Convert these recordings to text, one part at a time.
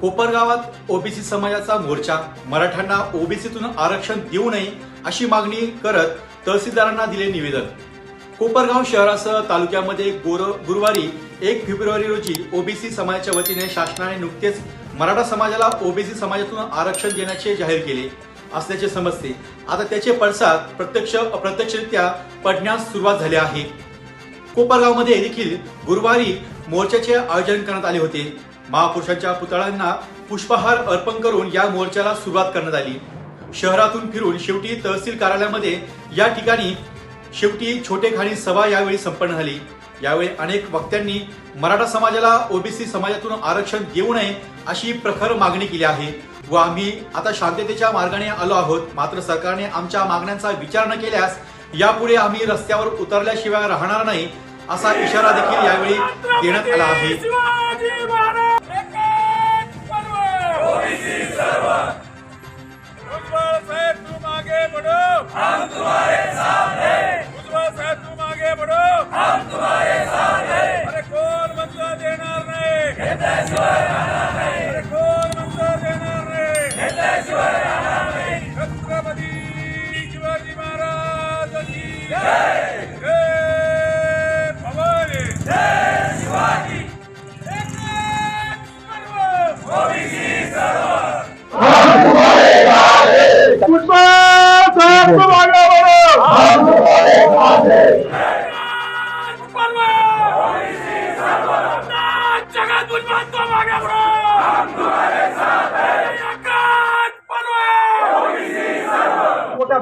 कोपरगावात OBC समाजाचा मोर्चा मराठ्यांना ओबीसीतून आरक्षण देऊ नये अशी मागणी करत तहसीलदारांना दिले निवेदन. कोपरगाव शहरासह तालुक्यामध्ये गोर गुरुवारी एक फेब्रुवारी रोजी ओबीसी समाजाच्या वतीने शासनाने नुकतेच मराठा समाजाला ओबीसी समाजातून आरक्षण देण्याचे जाहीर केले असल्याचे समजते. आता त्याचे पडसाद प्रत्यक्ष अप्रत्यक्षरित्या पडण्यास सुरुवात झाली आहे. कोपरगावमध्ये देखील गुरुवारी मोर्चाचे आयोजन करण्यात आले होते. महापुरुषांच्या पुतळ्यांना पुष्पहार अर्पण करून या मोर्चाला सुरुवात करण्यात आली. शहरातून फिरून शेवटी तहसील कार्यालयामध्ये या ठिकाणी शेवटी छोटे खाणी सभा यावेळी संपन्न झाली. यावेळी अनेक वक्त्यांनी मराठा समाजाला ओबीसी समाजातून आरक्षण देऊ नये अशी प्रखर मागणी केली आहे व आम्ही आता शांततेच्या मार्गाने आलो आहोत. मात्र सरकारने आमच्या मागण्यांचा विचार न केल्यास यापुढे आम्ही रस्त्यावर उतरल्याशिवाय राहणार नाही असा इशारा देखील यावेळी देण्यात आला आहे. उज्जवल साहेब तुम आगे बढ़ो। हम तुम्हारे साथ हैं। उज्जवल साहेब तुम आगे बढ़ो। हम तुम्हारे साथ हैं। अरे कोण मंत्र देणार नाही घेतल्याशिवाय राहणार नाही। अरे कोण मंत्र देणार नाही घेतल्याशिवाय राहणार नाही। छत्रपती शिवाजी महाराज की जय। जय। भवानी। जय शिवाजी। एकच पर्व ओबीसी मोठ्या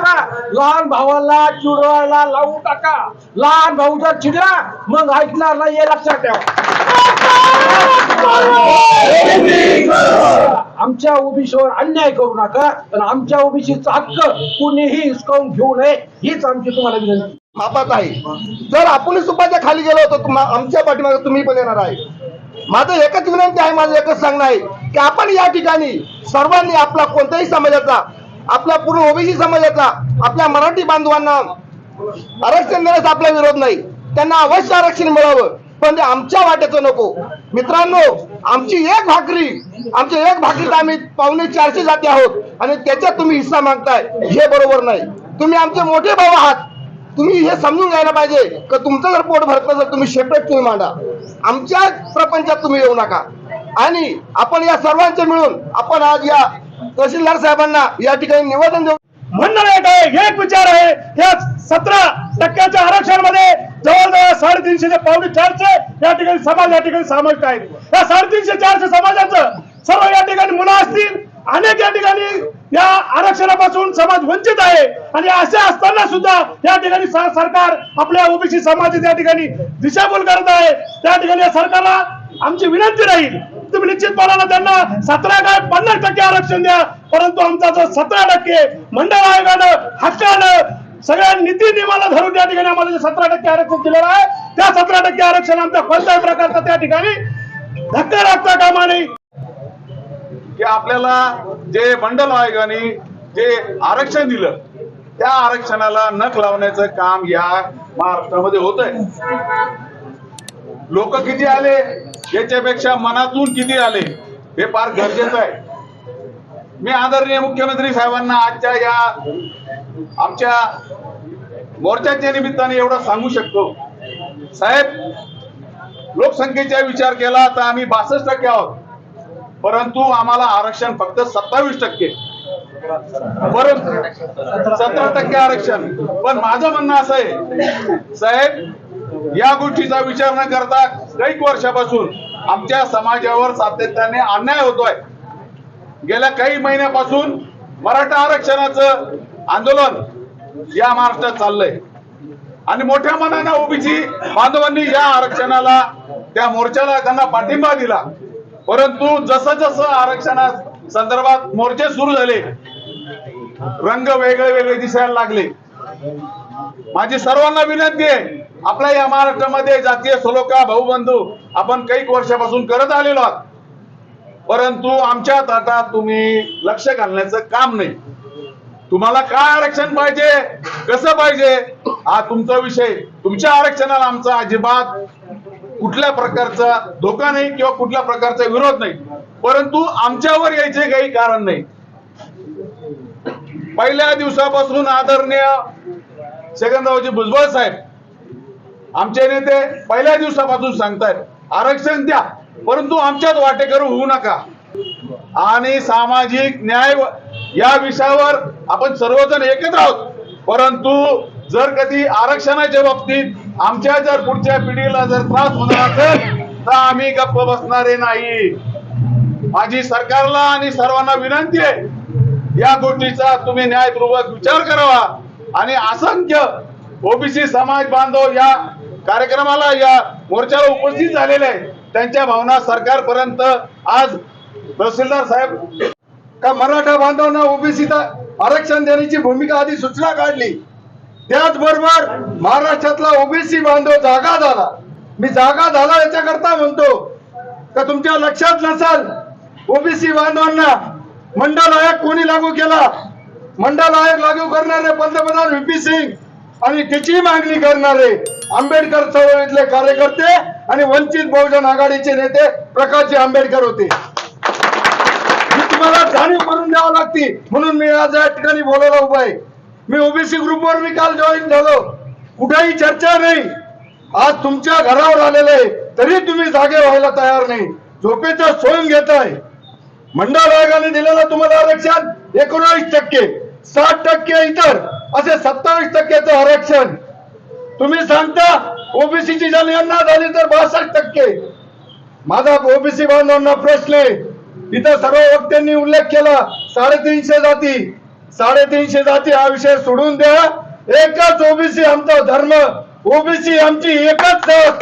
राहा. लहान भावाला चिडवायला लावू टाका. लहान भाऊ जर चिडला मग ऐकणार नाही हे लक्षात ठेवा. आमच्या ओबीसीवर अन्याय करू नका पण आमच्या ओबीसीचा हक्क कुणीही हिसकावून घेऊ नये हीच आमची तुम्हाला विनंती. मापात आहे. जर आपण सुपाच्या खाली गेलो होतो आमच्या पाठीमागे तुम्ही पण येणार आहे. माझं एकच विनंती आहे माझं एकच सांगणं आहे की आपण या ठिकाणी सर्वांनी आपला कोणत्याही समाजाचा आपला पूर्ण ओबीसी समाजाचा आपल्या मराठी बांधवांना आरक्षण देण्याचा आपला विरोध नाही. त्यांना अवश्य आरक्षण मिळावं. पण ते आमच्या वाट्याचं नको. मित्रांनो आमची एक भाकरी आमची एक भाकरीत आम्ही पावणे चारशे जाती आहोत आणि त्याच्यात तुम्ही हिस्सा मागताय. हे बरोबर नाही. तुम्ही आमचे मोठे भाऊ आहात. तुम्ही हे समजून घ्यायला पाहिजे की तुमचं जर पोट भरत नसेल तुम्ही सेपरेट तुम्ही मांडा. आमच्या प्रपंचात तुम्ही येऊ नका. आणि आपण या सर्वांचे मिळून आपण आज या तहसीलदार साहेबांना या ठिकाणी निवेदन देऊ म्हणणं एक आहे एक विचार आहे या सतरा टक्क्याच्या आरक्षणामध्ये जवळजवळ साडेतीनशे ते पावणे चारशे या ठिकाणी समाज या ठिकाणी समाविष्ट आहे. या साडेतीनशे चारशे समाजाचं सर्व या ठिकाणी मुलं असतील अनेक या ठिकाणी या आरक्षणापासून समाज वंचित आहे. आणि असे असताना सुद्धा या ठिकाणी सरकार आपल्या ओबीसी समाजाच्या या ठिकाणी दिशाभूल करत आहे. त्या ठिकाणी या सरकारला आमची विनंती राहील तुम्ही निश्चित निश्चितपणानं त्यांना सतरा काय पन्नास टक्के आरक्षण द्या. परंतु आमचा जो सतरा टक्के मंडळ आयोगानं हक्कानं सगळ्या नीती नियमाला धरून त्या ठिकाणी आम्हाला जे सतरा टक्के आरक्षण दिलेलं आहे त्या सतरा टक्के आरक्षण आमच्या कोणत्याही प्रकारचा त्या ठिकाणी धक्का लागता कामा नाही की आपल्याला जे मंडल आयोगाने जे आरक्षण दिलं त्या आरक्षणाला नख लावण्याचं काम या महाराष्ट्रामध्ये होत आहे लोक किती आले? याच्यापेक्षा मनातून किती आले? हे फार गरजेचं आहे. मी आदरणीय मुख्यमंत्री साहेबांना आजच्या या आमच्या मोर्चाच्या निमित्ताने एवढं सांगू शकतो. साहेब लोकसंख्येचा विचार केला तर आम्ही बासष्ट टक्के आहोत. परंतु आम्हाला आरक्षण फक्त सत्तावीस टक्के. परंतु सतरा टक्के आरक्षण. पण माझं म्हणणं असं आहे साहेब या गोष्टीचा विचार न करता कैक वर्षापासून आमच्या समाजावर सातत्याने अन्याय होतोय. गेल्या काही महिन्यापासून मराठा आरक्षणाचं आंदोलन या महाराष्ट्रात चाललंय. आणि मोठ्या मनानं ओबीसी बांधवांनी या आरक्षणाला त्या मोर्चाला त्यांना पाठिंबा दिला. परंतु जसं जसं आरक्षणा संदर्भात मोर्चे सुरू झाले रंग वेगळे वेगळे दिसायला लागले. माझी सर्वांना विनंती आहे आपल्या या महाराष्ट्रामध्ये जातीय सलोखा भाऊबंधू आपण काही वर्षापासून करत आलेलो आहात. परंतु आमच्या ताटात तुम्ही लक्ष घालण्याचं काम नाही. तुम्हाला काय आरक्षण पाहिजे कसं पाहिजे हा तुमचा विषय. तुमच्या आरक्षणाला आमचा अजिबात कुठल्या प्रकारचा धोका नाही किंवा कुठल्या प्रकारचा विरोध नाही. परंतु आमच्यावर यायचे काही कारण नाही. पहिल्या दिवसापासून आदरणीय सेकंदरावजी भुजबळ साहेब आमचे नेते पहिल्या दिवसापासून सांगतायत आरक्षण द्या परंतु आमच्यात वाटेकर होऊ नका. आणि सामाजिक न्याय या विषयावर आपण सर्वजण एकत्र आहोत. परंतु जर कधी आरक्षणाच्या बाबतीत आमच्या जर पुढच्या पिढीला जर त्रास होणार असेल तर आम्ही गप्प बसणारे नाही. माझी सरकारला आणि सर्वांना विनंती आहे या गोष्टीचा तुम्ही न्यायपूर्वक विचार करावा. आणि असंख्य ओबीसी समाज बांधव या कार्यक्रमाला या मोर्चाला उपस्थित झालेले आहे त्यांच्या भावना सरकारपर्यंत आज तहसीलदार साहेब का मराठा बांधवांना ओबीसी आरक्षण देण्याची भूमिका आधी सूचना काढली. त्याचबरोबर महाराष्ट्रातला ओबीसी बांधव जागा झाला. मी जागा झाला याच्याकरता म्हणतो. का तुमच्या लक्षात नसाल ओबीसी बांधवांना मंडल आयोग कोणी लागू केला? मंडल आयोग लागू करणारे पंतप्रधान व्हीपी सिंग आणि त्याची मागणी करणारे आंबेडकर चळवळीतले कार्यकर्ते आणि वंचित बहुजन आघाडीचे नेते प्रकाशजी आंबेडकर होते. मी तुम्हाला जाणीव करून द्यावं लागते म्हणून मी आज या ठिकाणी बोलायला उभा आहे. मी ओबीसी ग्रुपवर मी काल जॉईन झालो. कुठेही चर्चा नाही. आज तुमच्या घरावर आलेलं आहे. तरी तुम्ही जागे व्हायला तयार नाही. झोपेचं सोयून घेताय. मंडळ आयोगाने दिलेलं तुम्हाला आरक्षण एकोणावीस टक्के. साठ टक्के इतर असे सत्तावीस टक्क्याचं आरक्षण. तुम्ही सांगता ओबीसीची जनगणना झाली तर बासष्ट टक्के. माझा ओबीसी बांधवांना प्रश्न आहे. इथं सर्व वक्त्यांनी उल्लेख केला साडेतीनशे जाती. साडेतीनशे जाती हा विषय सोडून द्या. एकच ओबीसी आमचा धर्म. ओबीसी आमची एकच जात.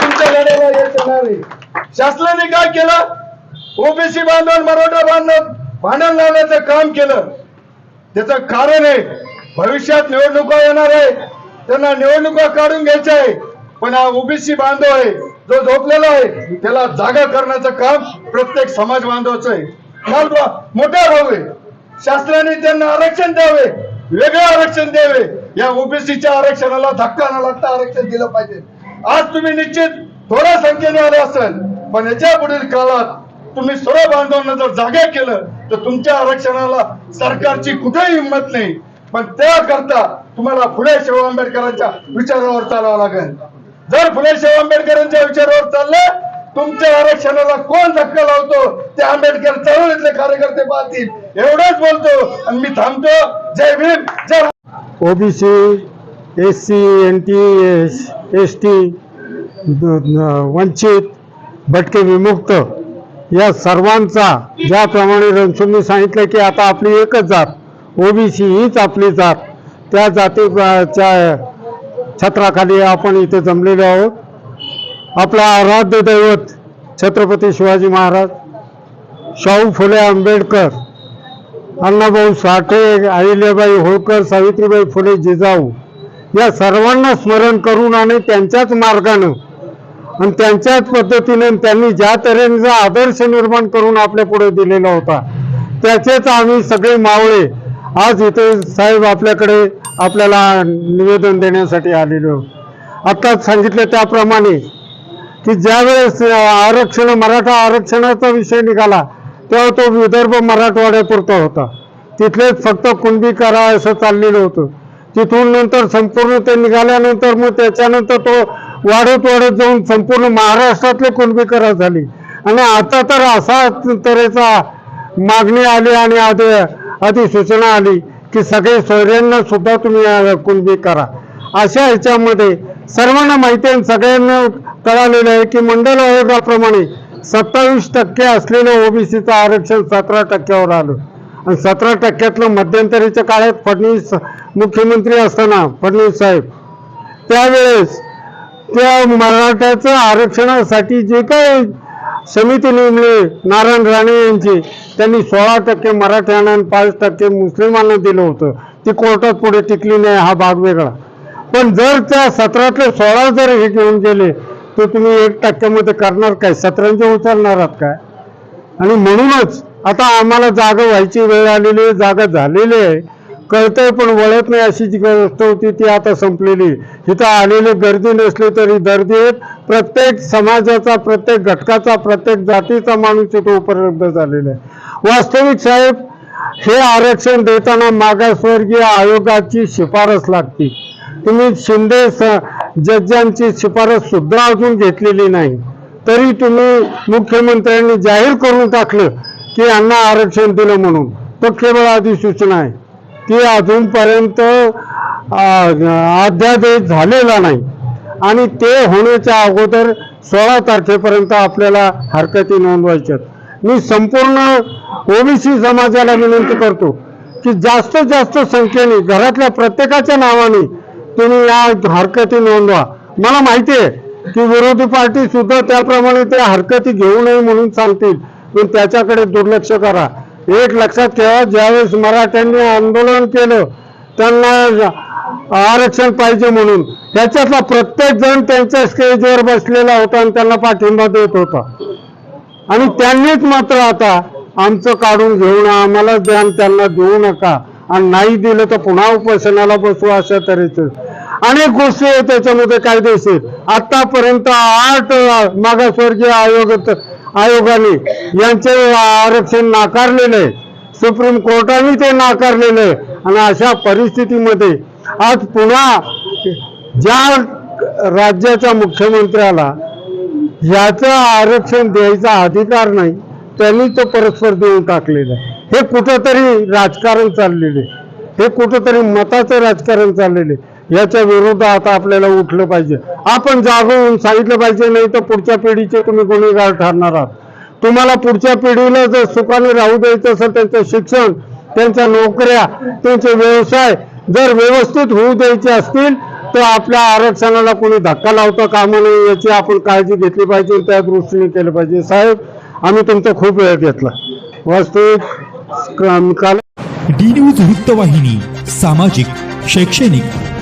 तुमच्या लढ्याला यश येणार आहे. शासनाने काय केलं? ओबीसी बांधव मराठा बांधव भांडण लावण्याचं काम केलं. त्याचं कारण आहे भविष्यात निवडणुका येणार आहे त्यांना निवडणुका काढून घ्यायच्या आहे पण हा ओबीसी बांधव आहे जो झोपलेला आहे त्याला जागा करण्याचं काम प्रत्येक समाज बांधवाचं आहे. काल मोठा भाऊ आहे त्यांना आरक्षण द्यावे वेगळे आरक्षण द्यावे. या ओबीसीच्या आरक्षणाला धक्का न लागता आरक्षण दिलं पाहिजे. आज तुम्ही निश्चित थोड्या संख्येने आले असेल पण याच्या पुढील काळात तुम्ही सर्व बांधवांना जर जागा केलं तर तुमच्या आरक्षणाला सरकारची कुठेही हिंमत नाही. पण त्याकरता तुम्हाला फुले शाहू आंबेडकरांच्या विचारावर चालावं लागेल. जर फुले शाहू आंबेडकरांच्या विचारावर चाललं तुमच्या आरक्षणाला कोण धक्का लावतो? ते आंबेडकर चळवळीतले कार्यकर्ते पाहतील. एवढंच बोलतो आणि मी थांबतो. जय भीम जय OBC S C N T S S T वंचित भटके विमुक्त. या सर्वांचा ज्याप्रमाणे रणसुंनी सांगितलं की आता आपली एकच जात ओबीसी हीच आपली जात त्या जातीच्या छत्राखाली आपण इथे जमलेलो आहोत. आपला आराध्य दैवत छत्रपती शिवाजी महाराज शाहू फुले आंबेडकर अण्णाभाऊ साठे अहिल्याबाई होळकर सावित्रीबाई फुले जिजाऊ या सर्वांना स्मरण करून आणि त्यांच्याच मार्गानं आणि त्यांच्याच पद्धतीने त्यांनी ज्या तऱ्हेचा आदर्श निर्माण करून आपल्या पुढे दिलेला होता त्याचेच आम्ही सगळे मावळे आज इथे साहेब आपल्याकडे आपल्याला निवेदन देण्यासाठी आलेलो. आत्ताच सांगितलं त्याप्रमाणे की ज्यावेळेस आरक्षण मराठा आरक्षणाचा विषय निघाला तेव्हा तो विदर्भ मराठवाड्यापुरता होता. तिथलेच फक्त कुणबी करा असं चाललेलं होतं. तिथून नंतर संपूर्ण ते निघाल्यानंतर मग त्याच्यानंतर तो वाढत वाढत जाऊन संपूर्ण महाराष्ट्रातले कुणबीकरा झाली. आणि आता तर असा तऱ्हेचा मागणी आली आणि आधी अधिसूचना आली की सगळे सोयऱ्यांना सुद्धा तुम्ही कुणबी करा. अशा ह्याच्यामध्ये सर्वांना माहिती आहे आणि सगळ्यांना कळालेलं आहे की मंडल आयोगाप्रमाणे सत्तावीस टक्के असलेलं ओबीसीचं आरक्षण सतरा टक्क्यावर आलं. आणि सतरा टक्क्यातलं मध्यंतरीच्या काळात फडणवीस मुख्यमंत्री असताना फडणवीस साहेब त्यावेळेस त्या मराठ्याचं आरक्षणासाठी जे काय समिती नेमले नारायण राणे यांची त्यांनी सोळा टक्के मराठ्यांना आणि पाच टक्के मुस्लिमांना दिलं होतं. ती कोर्टात पुढे टिकली नाही हा भाग वेगळा. पण जर त्या सतरातले सोळा जर हे घेऊन गेले तर तुम्ही एक टक्क्यामध्ये करणार काय? सतरांचे उचलणार आहात काय? आणि म्हणूनच आता आम्हाला जागा व्हायची वेळ आलेली आहे जागा झालेली आहे. कळतंय पण वळत नाही अशी जी गोष्ट होती ती आता संपलेली. इथं आलेली गर्दी नसली तरी गर्दीत प्रत्येक समाजाचा प्रत्येक घटकाचा प्रत्येक जातीचा माणूस इथं उपलब्ध झालेला आहे. वास्तविक साहेब हे आरक्षण देताना मागासवर्गीय आयोगाची शिफारस लागते. तुम्ही शिंदे स- शिफारस सुद्धा अजून घेतलेली नाही. तरी तुम्ही मुख्यमंत्र्यांनी जाहीर करून टाकलं की यांना आरक्षण दिलं म्हणून. तो केवळ अधिसूचना आहे. ती अजूनपर्यंत अध्यादेश झालेला नाही. आणि ते होण्याच्या अगोदर सोळा तारखेपर्यंत आपल्याला हरकती नोंदवायच्यात मी संपूर्ण ओबीसी समाजाला विनंती करतो की जास्तीत जास्त संख्येने घरातल्या प्रत्येकाच्या नावाने तुम्ही या हरकती नोंदवा. मला माहिती आहे की विरोधी पार्टी सुद्धा त्याप्रमाणे ते हरकती घेऊ नये म्हणून सांगतील. पण त्याच्याकडे दुर्लक्ष करा. एक लक्षात ठेवा ज्यावेळेस मराठ्यांनी आंदोलन केलं त्यांना आरक्षण पाहिजे म्हणून. त्याच्यातला प्रत्येक जण त्यांच्या स्टेजवर बसलेला होता आणि त्यांना पाठिंबा देत होता. आणि त्यांनीच मात्र आता आमचं काढून घेऊन आम्हाला ध्यान त्यांना देऊ नका. आणि नाही दिलं तर पुन्हा उपोषणाला बसू अशा तऱ्हेचं. अनेक गोष्टी आहेत त्याच्यामध्ये कायदेशीर. आतापर्यंत आठ मागासवर्गीय आयोग आयोगाने यांचे आरक्षण नाकारलेलं आहे सुप्रीम कोर्टाने ते नाकारलेलं. आहे आणि अशा परिस्थितीमध्ये आज पुन्हा ज्या राज्याच्या मुख्यमंत्र्याला याचं आरक्षण द्यायचा अधिकार नाही त्यांनी तो परस्पर देऊन टाकलेला आहे. हे कुठंतरी राजकारण चाललेले हे कुठंतरी मताचं राजकारण चाललेले याच्या विरोधात आपल्याला उठलं पाहिजे. आपण जागून सांगितलं पाहिजे नाही तर पुढच्या पिढीचे तुम्ही गुन्हेगार ठरणार आहात. तुम्हाला पुढच्या पिढीला जर सुखाने राहू द्यायचं असेल त्यांचं शिक्षण त्यांच्या नोकऱ्या त्यांचे व्यवसाय जर व्यवस्थित होऊ द्यायचे असतील तर आपल्या आरक्षणाला कोणी धक्का लावता कामा नये याची आपण काळजी घेतली पाहिजे त्या दृष्टीने केलं पाहिजे. साहेब आम्ही तुमचा खूप वेळ घेतला. वास्तविक डी न्यूज वृत्तवाहिनी सामाजिक शैक्षणिक